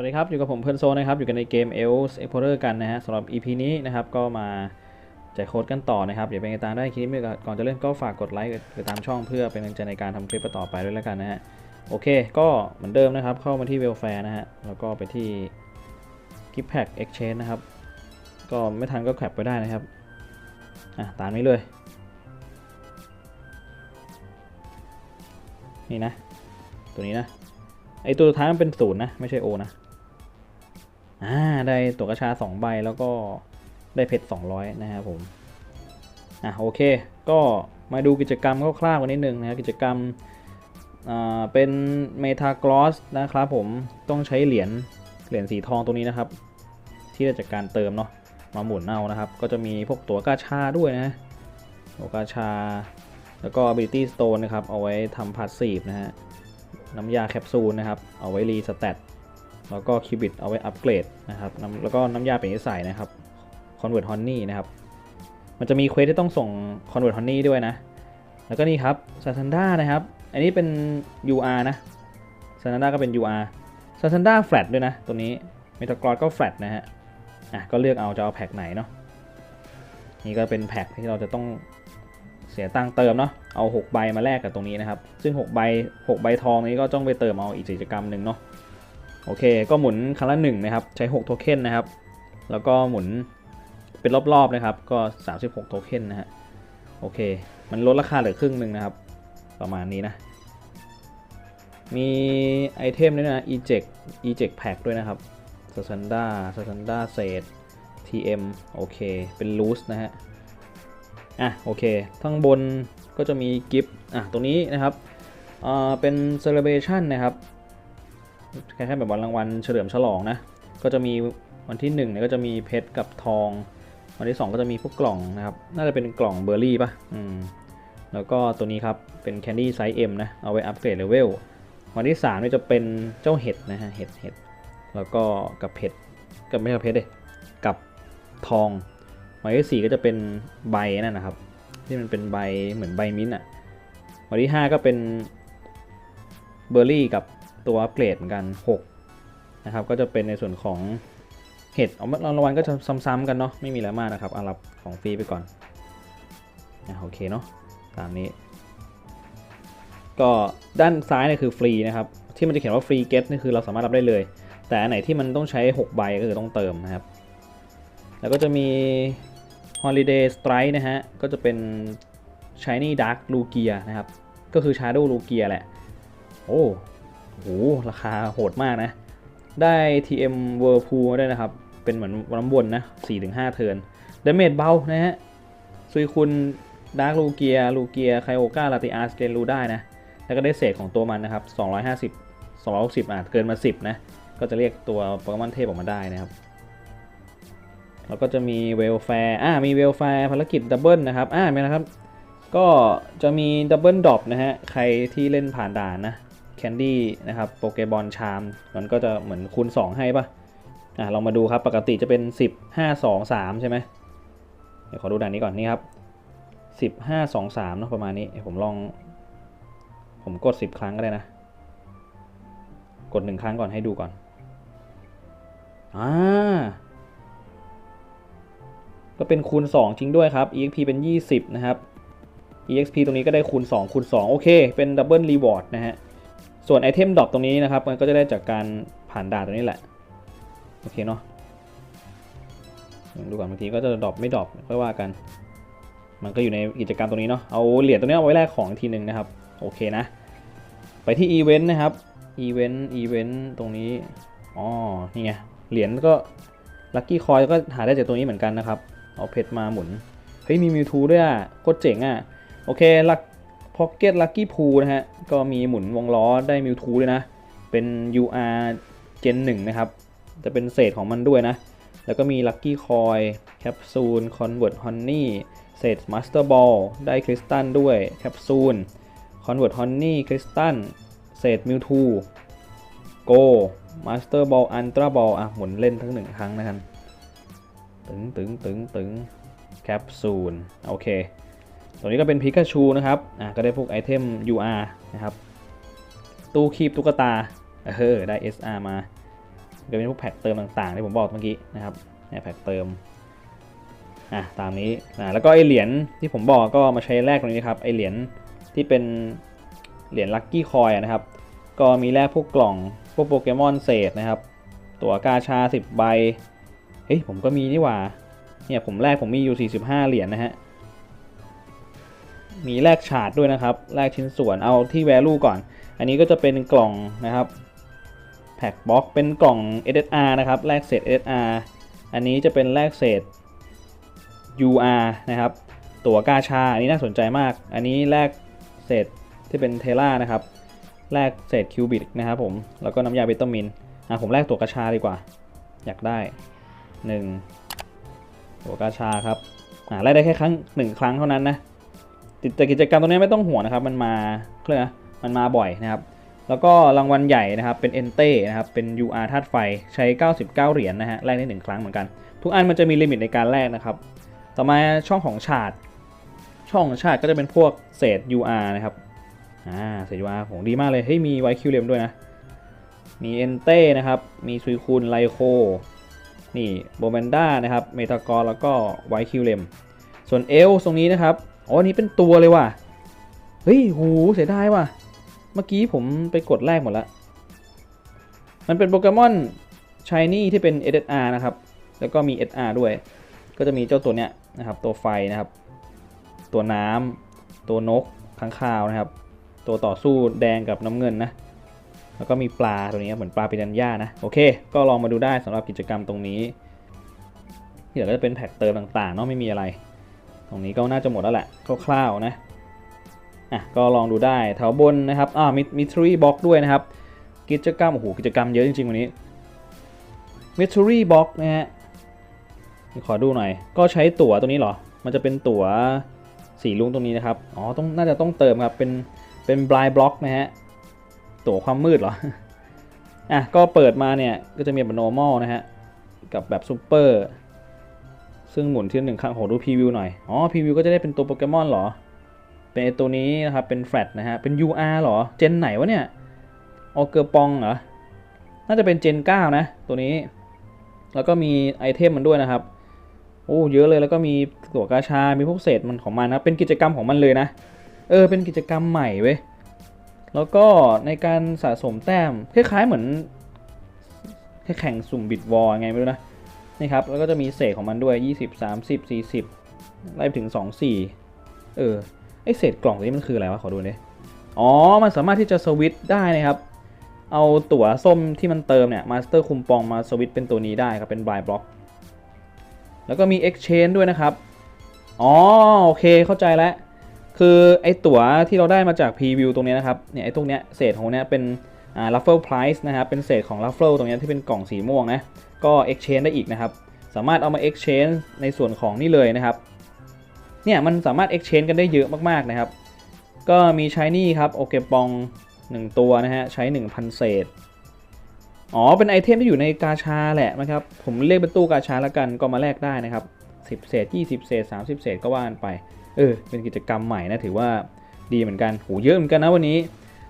สวัสดีครับ อยู่กับผมเพื่อนโซนะครับ อยู่กันในเกม e l s Explorer กันนะฮะสำหรับ EP นี้นะครับ ก็มาแจกโค้ดกันต่อนะครับ เดี๋ยวเป็นไงตามได้คลิปนี้ก่อนจะเล่นก็ฝากกดไลค์ไปตามช่องเพื่อเป็นกำลังใจในการทำคลิปต่อไปด้วยแล้วกันนะฮะ โอเค ก็เหมือนเดิมนะครับ เข้ามาที่ Welfare นะฮะ แล้วก็ไปที่ Gift Pack Exchange นะครับ ก็ไม่ทันก็แคปไปได้นะครับ อะ ตามนี้เลย นี่นะ ตัวนี้นะไอตัวสุดท้ายมันเป็นศูนย์นะ ไม่ใช่โอนะ อ่าได้ตัวกระชา2ใบแล้วก็ได้เพชร200 นะครับผม อะโอเค ก็มาดูกิจกรรมคร่าวๆกันนิดนึงนะครับกิจกรรมอ่าเป็นเมทากลอสนะครับผมต้องใช้เหรียญเหรียญสีทองตรงนี้นะครับ ที่ได้จากการเติมเนาะมาหมุนเอานะครับ ก็จะมีพวกตัวกาชาด้วยนะตัวกาชา แล้วก็ ability stone นะครับ เอาไว้ทำพาสซีฟนะฮะน้ำยาแคปซูลนะครับ เอาไว้รีสแตท แล้วก็คิวบิตเอาไว้อัปเกรดนะครับแล้วก็น้ำยาเป็นนิสัยนะครับคอนเวิร์ตฮอนนี่นะครับ มันจะมีเควสที่ต้องส่งคอนเวิร์ตฮอนนี่ด้วยนะ แล้วก็นี่ครับซาซันด้านะครับ อันนี้เป็น UR นะซาซันด้าก็เป็น UR ซาซันด้าแฟลตด้วยนะ ตัวนี้เมตากรอดก็แฟลตนะฮะ อะ ก็เลือกเอาจะเอาแพ็คไหนเนาะ นี่ก็เป็นแพ็คที่เราจะต้องเสียตังค์เติมเนาะ เอา 6 ใบมาแลกกับตรงนี้นะครับ ซึ่ง 6 ใบ 6 ใบทองนี้ก็ต้องไปเติมเอาอีกกิจกรรมหนึ่งเนาะ โอเค ก็หมุนครั้งละหนึ่งนะครับ ใช้ 6 โทเค็นนะครับ แล้วก็หมุนเป็นรอบๆนะครับ ก็ 36 โทเค็นนะฮะ โอเค มันลดราคาเหลือครึ่งหนึ่งนะครับ ประมาณนี้นะ มีไอเทมด้วยนะ eject eject pack ด้วยนะครับ s a s a n d a s a s a n d a set tm โอเค เป็น loose นะฮะ อะ โอเค ข้างบนก็จะมีกิฟต์อะ ตรงนี้นะครับ อ่า เป็น celebration นะครับ คล้ายๆแบบวันรางวัลเฉลิมฉลองนะ ก็จะมีวันที่1เนี่ยก็จะมีเพชรกับทอง วันที่ 2 ก็จะมีพวกกล่องนะครับ น่าจะเป็นกล่องเบอร์รี่ป่ะ อืม แล้วก็ตัวนี้ครับ เป็นแคนดี้ไซส์ M นะ เอาไว้อัปเกรดเลเวล วันที่3เนี่ยจะเป็นเจ้าเห็ดนะฮะ เห็ดเห็ด แล้วก็กับเพชรกับไม่ใช่กับเพชรเดกับทอง วันที่ 4 ก็จะเป็นใบนั่นนะครับ ที่มันเป็นใบเหมือนใบมิ้นท์อะ วันที่ 5 ก็เป็นเบอร์รี่กับ ตัวอัปเกรดเหมือนกัน 6 นะครับ ก็จะเป็นในส่วนของเห็ดเอารางวัลก็จะซ้ำๆกันเนาะไม่มีอะไรมากนะครับเอารับของฟรีไปก่อนอะโอเคเนาะตามนี้ ก็ด้านซ้ายเนี่ยคือฟรีนะครับ ที่มันจะเขียนว่าฟรีเก็ตนี่คือเราสามารถรับได้เลย แต่อันไหนที่มันต้องใช้ 6 ใบก็คือต้องเติมนะครับ แล้วก็จะมี Holiday Strike นะฮะ ก็จะเป็น Shiny Dark Lugia นะครับ ก็คือ Shadow Lugia แหละ โอ้ โหราคาโหดมากนะ ได้ TM Whirlpool มาด้วยนะครับ เป็นเหมือนน้ำวนนะ 4-5 เทิร์นดาเมจเบานะฮะซุยคุณ Dark Lugia Lugia Kyogre Latias เกนรูได้นะ แล้วก็ได้เศษของตัวมันนะครับ 250 260อาจเกินมา 10 นะ ก็จะเรียกตัวโปเกมอนเทพออกมาได้นะครับแล้วก็จะมีเวลแฟร์อ่ามีเวลแฟร์ภารกิจดับเบิลนะครับอ่ามีนะครับ ก็จะมีดับเบิลดรอปนะฮะ ใครที่เล่นผ่านด่านนะ แคนดี้นะครับโปเกบอลชามมันก็จะเหมือนคูณ 2 ให้ปะอ่าลองมาดูครับปกติจะเป็น 10 5 2 3 ใช่ไหมเดี๋ยวขอดูด่านนี้ก่อนนี่ครับ10 5 2 3เนาะประมาณนี้ผมลอง ผมกด 10 ครั้งก็ได้นะ กด 1 ครั้งก่อนให้ดูก่อนอ่าก็เป็นคูณ 2 จริงด้วยครับ exp เป็น 20 นะครับ exp ตรงนี้ก็ได้คูณ 2 คูณ 2 โอเค เป็น double reward นะฮะ ส่วนไอเทมดรอปตรงนี้นะครับมันก็จะได้จากการผ่านด่านตรงนี้แหละโอเคเนาะดูก่อนบางทีก็จะดรอปไม่ดรอปค่อยว่ากัน มันก็อยู่ในกิจกรรมตรงนี้เนาะเอาเหรียญตรงนี้เอาไว้แลกของทีหนึ่งนะครับโอเคนะ ไปที่อีเวนต์นะครับอีเวนต์อีเวนต์ตรงนี้อ๋อนี่ไงเหรียญก็ลัคกี้คอยก็หาได้จากตรงนี้เหมือนกันนะครับเอาเพชรมาหมุนเฮ้ยมีมิวทูด้วยอะโคตรเจ๋งอะโอเคลัก พ็อกเก็ตลัคกี้พูนะฮะ ก็มีหมุนวงล้อได้มิวทูด้วยนะ เป็น UR Gen 1 นะครับ จะเป็นเศษของมันด้วยนะ แล้วก็มีลัคกี้คอยแคปซูลคอนเวิร์ตฮอนนี่เศษมาสเตอร์บอลได้คริสตัลด้วยแคปซูลคอนเวิร์ตฮอนนี่คริสตัลเศษมิวทูโกมาสเตอร์บอลอันตราบอลอะหมุนเล่นทั้งหนึ่งครั้งนะครับ ตึงตึงตึงตึงแคปซูลโอเค ตัวนี้ก็เป็นพิกาชูนะครับ อะก็ได้พวกไอเทม UR นะครับ ตู้คีบตุ๊กตา เออได้ SR มา ก็เป็นพวกแพ็กเติมต่างๆที่ผมบอกเมื่อกี้นะครับเนี่ยแพ็กเติม อะตามนี้ อะแล้วก็ไอเหรียญที่ผมบอกก็มาใช้แลกตรงนี้ครับ ไอเหรียญที่เป็นเหรียญลัคกี้คอยนะครับ ก็มีแลกพวกกล่อง พวกโปเกมอนเศษนะครับ ตัวกาชา 10 ใบ เฮ้ยผมก็มีนี่หว่า เนี่ยผมแลกผมมีอยู่ 45 เหรียญนะฮะ มีแลกฉาดด้วยนะครับแลกชิ้นส่วนเอาที่ value ก่อน อันนี้ก็จะเป็นกล่องนะครับแพ็คบ็อกเป็นกล่อง SSR นะครับแลกเศษ SSR อันนี้จะเป็นแลกเศษ UR นะครับตัวกาชา อันนี้น่าสนใจมาก อันนี้แลกเศษที่เป็นเทล่านะครับแลกเศษคิวบิตนะครับผมแล้วก็น้ำยาวิตามินอะผมแลกตัวกระชาดีกว่า อยากได้ 1 ตัวกระชาครับอ่าแลกได้แค่ครั้งหนึ่งครั้งเท่านั้นนะ ติดแต่กิจกรรมตรงนี้ไม่ต้องห่วงนะครับ มันมาเคลื่องมันมาบ่อยนะครับ แล้วก็รางวัลใหญ่นะครับ เป็นเอนเต้นะครับ เป็น UR ธาตุไฟใช้ 99 เหรียญนนะฮะ แลกได้หนึ่งครั้งเหมือนกัน ทุกอันมันจะมีลิมิตในการแลกนะครับ ต่อมาช่องของฉาดช่องของฉาดก็จะเป็นพวกเศษ UR นะครับ อ่า เศษ UR โหดีมากเลย เฮ้ย มีไวคิวเลมด้วยนะ มีเอนเต้นะครับ มีซุยคูนไลโค นี่ โบแมนด้านะครับ เมตากรแล้วก็ไวคิวเลมส่วนเอลตรงนี้นะครับ อ๋ออันนี้เป็นตัวเลยว่ะ เฮ้ยหูเสียดายว่ะ เมื่อกี้ผมไปกดแรกหมดละ มันเป็นโปเกมอนชายนี่ที่เป็น SSR นะครับ แล้วก็มี SR ด้วย ก็จะมีเจ้าตัวเนี้ยนะครับ ตัวไฟนะครับ ตัวน้ำตัวนกค้างคาวนะครับ ตัวต่อสู้แดงกับน้ำเงินนะ แล้วก็มีปลาตัวนี้เหมือนปลาปิรันย่านะ โอเค ก็ลองมาดูได้สำหรับกิจกรรมตรงนี้ที่เหลือก็จะเป็นแพ็กเติมต่างๆเนาะไม่มีอะไร ตรงนี้ก็น่าจะหมดแล้วแหละคร่าวๆนะอะก็ลองดูได้แถวบนนะครับอ่ามีมีทรีบ็อกด้วยนะครับ กิจกรรมโอ้โหกิจกรรมเยอะจริงๆวันนี้มิทรีบ็อกนะฮะขอดูหน่อย ก็ใช้ตั๋วตัวนี้เหรอ มันจะเป็นตั๋วสีลุงตรงนี้นะครับ อ๋อ ต้อง น่าจะต้องเติมครับ เป็น เป็นบลายบล็อกนะฮะ ตั๋วความมืดเหรอ อะ ก็เปิดมาเนี่ย ก็จะมีแบบ normal นะฮะ กับแบบ super ซึ่งหมุนที่หนึ่งครั้งโหดูพรีวิวหน่อย อ๋อพรีวิวก็จะได้เป็นตัวโปเกมอนเหรอ เป็นตัวนี้นะครับ เป็นแฟลตนะฮะ เป็น UR เหรอ เจนไหนวะเนี่ย ออเกอร์ปองเหรอ น่าจะเป็นเจน 9 นะ ตัวนี้ แล้วก็มีไอเทมมันด้วยนะครับ โอ้ เยอะเลย แล้วก็มีตัวกาชา มีพวกเศษมันของมันนะ เป็นกิจกรรมของมันเลยนะ เออ เป็นกิจกรรมใหม่เว้ย แล้วก็ในการสะสมแต้ม คล้ายๆเหมือนแค่แข่งสุ่มบิดวอลไงไม่รู้นะ นี่ครับ แล้วก็จะมีเศษของมันด้วย 20 30 40 ไล่ไปถึง 24 เออ ไอเศษกล่องตัวนี้มันคืออะไรวะ ขอดูหน่อยอ๋อ มันสามารถที่จะสวิตช์ได้นะครับ เอาตั๋วส้มที่มันเติมเนี่ย มาสเตอร์คุมปองมาสวิตช์เป็นตัวนี้ได้ครับ เป็นบายบล็อก แล้วก็มี Exchange ด้วยนะครับ อ๋อ โอเค เข้าใจแล้ว คือไอตั๋วที่เราได้มาจากพรีวิวตรงนี้นะครับ เนี่ยไอตรงเนี้ยเศษของเนี้ยเป็นอ่า raffle price นะครับ เป็นเศษของ raffle ตรงเนี้ยที่เป็นกล่องสีม่วงนะ ก็ exchange ได้อีกนะครับ สามารถเอามา exchange ในส่วนของนี่เลยนะครับ เนี่ยมันสามารถ exchange กันได้เยอะมากๆนะครับ ก็มีใช้นี่ครับโอเคปอง 1 ตัวนะฮะใช้ 1,000 เศษ อ๋อ เป็นไอเทมที่อยู่ในกาชาแหละนะครับ ผมเรียกเป็นตู้กาชาแล้วกันก็มาแลกได้นะครับ 10 เศษ 20 เศษ 30 เศษก็ว่ากันไป เออ เป็นกิจกรรมใหม่นะถือว่าดีเหมือนกันโหเยอะเหมือนกันนะวันนี้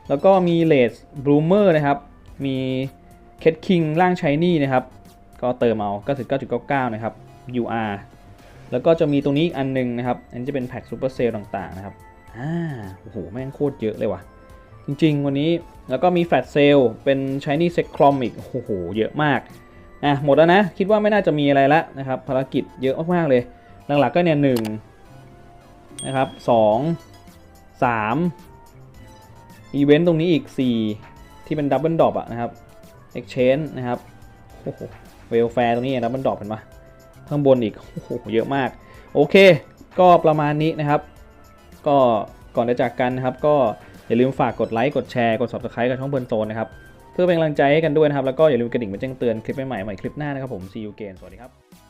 แล้วก็มีเลสบลูเมอร์นะครับ มีเคทคิงร่างชายนี่นะครับ ก็เติมเอา99.99 นะครับ UR แล้วก็จะมีตรงนี้อีกอันหนึงนะครับ อันนี้จะเป็นแพ็กซูเปอร์เซลต่างๆนะครับ อ่า โอ้โห แม่งโคตรเยอะเลยว่ะ จริงๆ วันนี้ แล้วก็มีแฟลชเซลเป็นชายนี่เซ็กคลอมอีก โอ้โห เยอะมาก อะ หมดแล้วนะ คิดว่าไม่น่าจะมีอะไรล้วนะครับ ภารกิจเยอะมากๆเลย หลักๆก็เนี่ยหนึ่งนะครับสองสามอีเวนต์ตรงนี้อีก 4 ที่เป็นดับเบิลดอปอะนะครับ Exchange นะครับโอ้โห เวลแฟร์ตรงนี้แล้วมันดอปเห็นปะข้างบนอีกโอ้โหเยอะมาก โอเค ก็ประมาณนี้นะครับ ก็ก่อนจะจากกันนะครับ ก็อย่าลืมฝากกดไลค์กดแชร์กด subscribe กับช่องเบิร์นโซนนะครับเพื่อเป็นกำลังใจให้กันด้วยนะครับ แล้วก็อย่าลืมกระดิ่งมาแจ้งเตือนคลิปใหม่ๆใหม่คลิปหน้านะครับผม see you again สวัสดีครับ